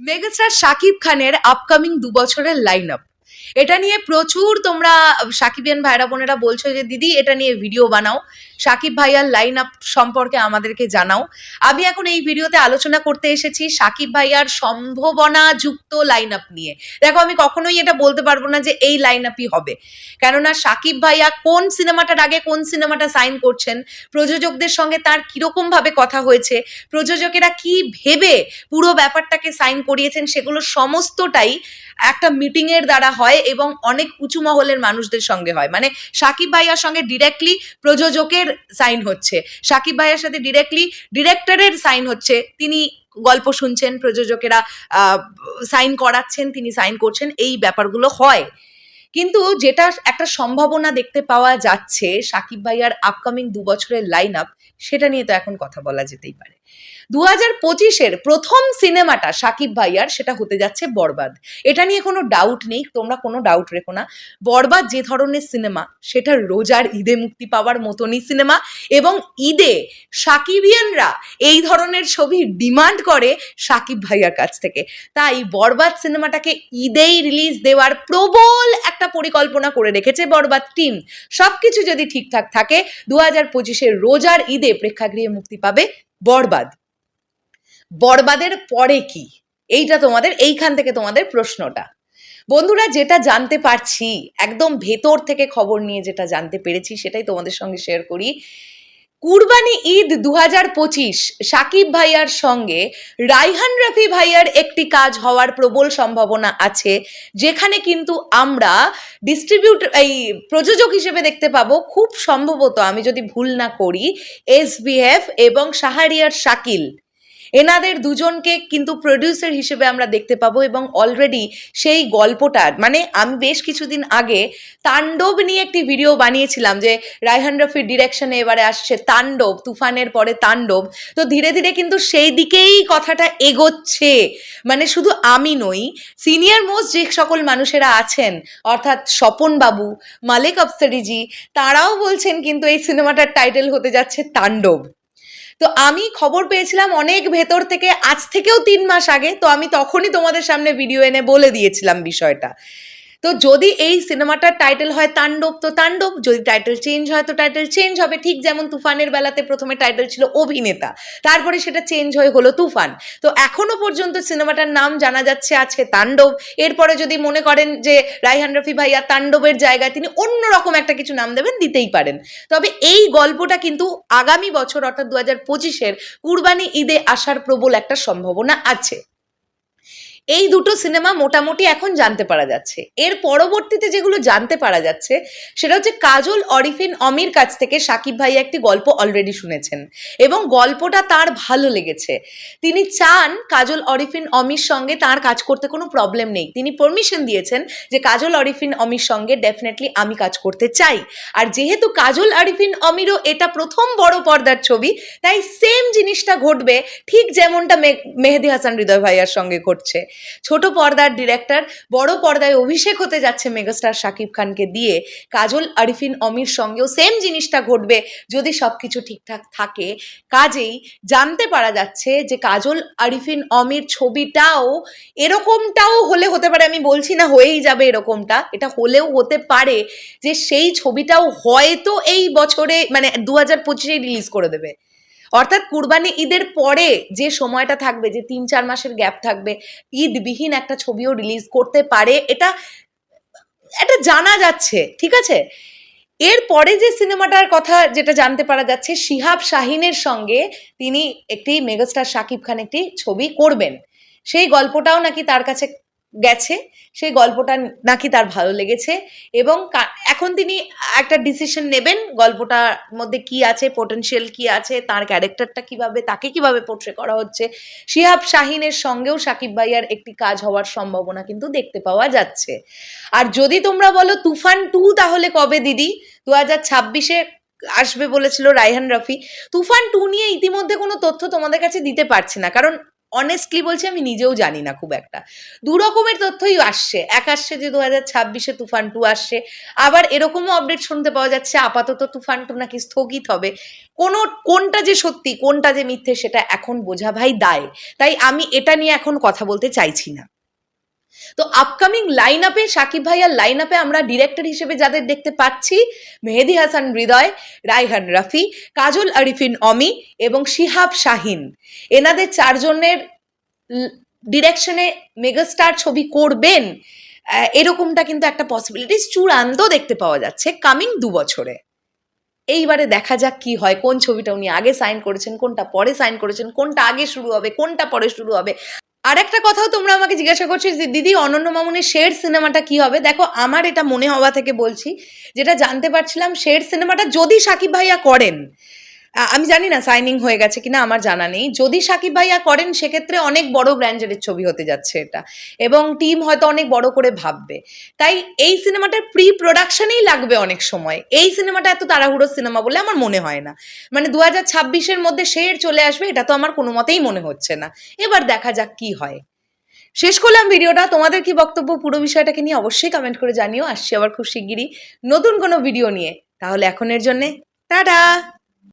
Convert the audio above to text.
Megastar Shakib খানের upcoming দু বছরের লাইন আপ এটা নিয়ে প্রচুর তোমরা সাকিবিয়ান ভাইরা বোনেরা বলছো যে, দিদি, এটা নিয়ে ভিডিও বানাও। সাকিব ভাইয়ার লাইন আপ সম্পর্কে আমাদেরকে জানাও। আমি এখন এই ভিডিওতে আলোচনা করতে এসেছি সাকিব ভাইয়ার সম্ভাবনা যুক্ত লাইন আপ নিয়ে। দেখো, আমি কখনোই এটা বলতে পারব না যে, এই লাইন আপই হবে। কেননা, সাকিব ভাইয়া কোন সিনেমাটার আগে কোন সিনেমাটা সাইন করছেন? প্রযোজকদের সঙ্গে তার কীরকম ভাবে কথা হয়েছে? প্রযোজকেরা কি ভেবে পুরো ব্যাপারটাকে সাইন করিয়েছেন? সেগুলো সমস্তটাই একটা মিটিং এর দ্বারা হয় এবং অনেক উঁচু মহলের মানুষদের সঙ্গে হয়। মানে সাকিব ভাইয়ার সঙ্গে ডিরেক্টলি প্রযোজকের সাইন হচ্ছে। সাকিব ভাইয়ার সাথে ডিরেক্টলি ডিরেক্টরের সাইন হচ্ছে। তিনি গল্প শুনছেন, প্রযোজকেরা সাইন করাচ্ছেন, তিনি সাইন করছেন, এই ব্যাপারগুলো হয়। কিন্তু যেটা একটা সম্ভাবনা দেখতে পাওয়া যাচ্ছে, সাকিব ভাইয়ার আপকামিং দু বছরের লাইন আপ সেটা নিয়ে তো এখন কথা বলা যেতেই পারে। দু হাজার পঁচিশের প্রথম সিনেমাটা সাকিব ভাইয়ার, সেটা হতে যাচ্ছে বরবাদ। এটা নিয়ে কোনো ডাউট নেই, তোমরা কোনো ডাউট রেখো না। বরবাদ যে ধরনের সিনেমা, সেটা রোজার ঈদে মুক্তি পাওয়ার মতনই সিনেমা এবং ঈদে সাকিবিয়ানরা এই ধরনের ছবি ডিমান্ড করে সাকিব ভাইয়ার কাছ থেকে। তাই বরবাদ সিনেমাটাকে ঈদেই রিলিজ দেওয়ার প্রবল একটা পরিকল্পনা করে রেখেছে বরবাদ টিম সবকিছু যদি ঠিকঠাক থাকে দু হাজার পঁচিশের রোজার ঈদে প্রেক্ষাগৃহে মুক্তি পাবে বরবাদ। বরবাদের পরে কি? এইটা তোমাদের, এইখান থেকে তোমাদের প্রশ্নটা। বন্ধুরা, যেটা জানতে পারছি, একদম ভেতর থেকে খবর নিয়ে যেটা জানতে পেরেছি, সেটাই তোমাদের সঙ্গে শেয়ার করি। কুরবানি ঈদ দু হাজার পঁচিশ সাকিব ভাইয়ার সঙ্গে রাইহান রাফি ভাইয়ার একটি কাজ হওয়ার প্রবল সম্ভাবনা আছে, যেখানে কিন্তু আমরা ডিস্ট্রিবিউট এই প্রযোজক হিসেবে দেখতে পাবো খুব সম্ভবত, আমি যদি ভুল না করি এস এবং সাহারিয়ার শাকিল। এনাদের দুজনকে কিন্তু প্রডিউসার হিসেবে আমরা দেখতে পাবো এবং অলরেডি সেই গল্পটার মানে আমি বেশ কিছুদিন আগে তাণ্ডব নিয়ে একটি ভিডিও বানিয়েছিলাম যে রায়হান রফির ডিরেকশনে এবারে আসছে তাণ্ডব, তুফানের পরে তাণ্ডব। তো ধীরে ধীরে কিন্তু সেই দিকেই কথাটা এগোচ্ছে। মানে শুধু আমি নই সিনিয়র মোস্ট যে সকল মানুষেরা আছেন, অর্থাৎ স্বপন বাবু, মালিক আফসারিজি, তারাও বলছেন কিন্তু এই সিনেমাটার টাইটেল হতে যাচ্ছে তাণ্ডব। তো আমি খবর পেয়েছিলাম অনেক ভেতর থেকে, আজ থেকেও তিন মাস আগে, তো আমি তখনই তোমাদের সামনে ভিডিও এনে বলে দিয়েছিলাম বিষয়টা। তো যদি এই সিনেমাটার টাইটেল হয় তাণ্ডব, তো তাণ্ডব। যদি টাইটেল চেঞ্জ হয়, তো টাইটেল চেঞ্জ হবে। ঠিক যেমন তুফানের বেলাতে প্রথমে টাইটেল ছিল অভিনেতা। তারপরে সেটা চেঞ্জ হয়ে হলো তুফান। তো এখনও পর্যন্ত সিনেমাটার নাম জানা যাচ্ছে আছে তাণ্ডব। এরপরে যদি মনে করেন যে রাইহান রফি ভাইয়া তাণ্ডবের জায়গায় তিনি অন্যরকম একটা কিছু নাম দেবেন, দিতেই পারেন। তবে এই গল্পটা কিন্তু আগামী বছর, অর্থাৎ দু হাজার পঁচিশের কুরবানি ঈদে আসার প্রবল একটা সম্ভাবনা আছে। এই দুটো সিনেমা মোটামুটি এখন জানতে পারা যাচ্ছে। এর পরবর্তীতে যেগুলো জানতে পারা যাচ্ছে, সেটা হচ্ছে কাজল, অরিফিন, অমির কাছ থেকে সাকিব ভাই একটি গল্প অলরেডি শুনেছেন এবং গল্পটা তার ভালো লেগেছে। তিনি চান কাজল, অরিফিন, অমির সঙ্গে তার কাজ করতে কোনো প্রবলেম নেই। তিনি পারমিশন দিয়েছেন যে কাজল, অরিফিন, অমির সঙ্গে ডেফিনেটলি আমি কাজ করতে চাই। আর যেহেতু কাজল আরিফিন অমিরও এটা প্রথম বড় পর্দার ছবি, তাই সেম জিনিসটা ঘটবে ঠিক যেমনটা মেহেদি হাসান হৃদয় ভাইয়ার সঙ্গে ঘটছে। ছোট পর্দার ডিরেক্টর বড় পর্দায় অভিষেক হতে যাচ্ছে মেগাস্টার শাকিব খানকে দিয়ে। কাজল, আরিফিন, অমির সঙ্গেও সেম জিনিসটা ঘটবে যদি সব কিছু ঠিকঠাক থাকে। কাজেই জানতে পারা যাচ্ছে যে কাজল, আরিফিন, অমির ছবিটাও এরকমটাও হলে হতে পারে, আমি বলছি না হয়েই যাবে এরকমটা, এটা হলেও হতে পারে যে সেই ছবিটাও হয়তো এই বছরে মানে দু হাজার পঁচিশে রিলিজ করে দেবে। অর্থাৎ কুরবানি ঈদের পরে যে সময়টা থাকবে, যে তিন চার মাসের গ্যাপ থাকবে, ঈদবিহীন একটা ছবিও রিলিজ করতে পারে, এটা এটা জানা যাচ্ছে, ঠিক আছে? এর পরে যে সিনেমাটার কথা যেটা জানতে পারা যাচ্ছে, শিহাব শাহিনের সঙ্গে তিনি একটি মেগাস্টার শাকিব খান একটি ছবি করবেন। সেই গল্পটাও নাকি তার কাছে গেছে, সেই গল্পটা নাকি তার ভালো লেগেছে এবং এখন তিনি একটা ডিসিশন নেবেন গল্পটার মধ্যে কি আছে পোটেনশিয়াল কি আছে, তার ক্যারেক্টারটা কীভাবে, তাকে কীভাবে পোট্রে করা হচ্ছে। শিহাব শাহিনের সঙ্গেও সাকিব ভাইয়ার একটি কাজ হওয়ার সম্ভাবনা কিন্তু দেখতে পাওয়া যাচ্ছে। আর যদি তোমরা বলো তুফান টু তাহলে কবে দিদি? দু হাজার ছাব্বিশে আসবে বলেছিল রায়হান রফি। তুফান টু নিয়ে ইতিমধ্যে কোনো তথ্য তোমাদের কাছে দিতে পারছি না, কারণ অনেস্টলি বলছি, আমি নিজেও জানি না খুব একটা। দু রকমের তথ্যই আসছে। এক আসছে যে দু হাজার ছাব্বিশে তুফান টু আসছে। আবার এরকমও আপডেট শুনতে পাওয়া যাচ্ছে, আপাতত তুফান টু নাকি স্থগিত হবে। কোনো, কোনটা যে সত্যি, কোনটা যে মিথ্যে, সেটা এখন বোঝা ভাই দায়। তাই আমি এটা নিয়ে এখন কথা বলতে চাইছি না। তো আপকামিং লাইন আপে সাকিব ভাইয়ার লাইন আপে আমরা ডিরেক্টর হিসেবে যাদের দেখতে পাচ্ছি, মেহেদি হাসান হৃদয়, রায়হান রাফি, কাজল আরিফিন অমি এবং শিহাব শাহিন। এনাদের চারজনের ডিরেকশনে মেগাস্টার ছবি করবেন এরকমটা কিন্তু একটা পসিবিলিটিস চূড়ান্ত দেখতে পাওয়া যাচ্ছে কামিং দু বছরে। এইবারে দেখা যাক কি হয়, কোন ছবিটা উনি আগে সাইন করেছেন, কোনটা পরে সাইন করেছেন, কোনটা আগে শুরু হবে, কোনটা পরে শুরু হবে। আর একটা কথাও তোমরা আমাকে জিজ্ঞাসা করছ যে, দিদি, অনন্য মামুনের শের সিনেমাটা কি হবে? দেখো, আমার এটা মনে হওয়া থেকে বলছি, যেটা জানতে পারছিলাম, শের সিনেমাটা যদি সাকিব ভাইয়া করেন আমি জানি না সাইনিং হয়ে গেছে কিনা, আমার জানা নেই। যদি সাকিব ভাইয়া করেন, সেক্ষেত্রে অনেক বড় গ্র্যান্ডারের ছবি হতে যাচ্ছে এটা। এবং টিম হয়তো অনেক বড় করে ভাববে। তাই এই সিনেমাটার প্রি প্রোডাকশনেই লাগবে অনেক সময়। এই সিনেমাটা এত তাড়াহুড়ো সিনেমা বলে আমার মনে হয় না। মানে দু হাজার ছাব্বিশের মধ্যে শের চলে আসবে, এটা তো আমার কোনো মতেই মনে হচ্ছে না। এবার দেখা যাক কি হয়। শেষ করলাম ভিডিওটা। তোমাদের কি বক্তব্য, পুরো বিষয়টাকে নিয়ে অবশ্যই কমেন্ট করে জানিও। আসছি আবার খুব শিগগিরই নতুন কোনো ভিডিও নিয়ে। তাহলে এখনের জন্যে, টাটা!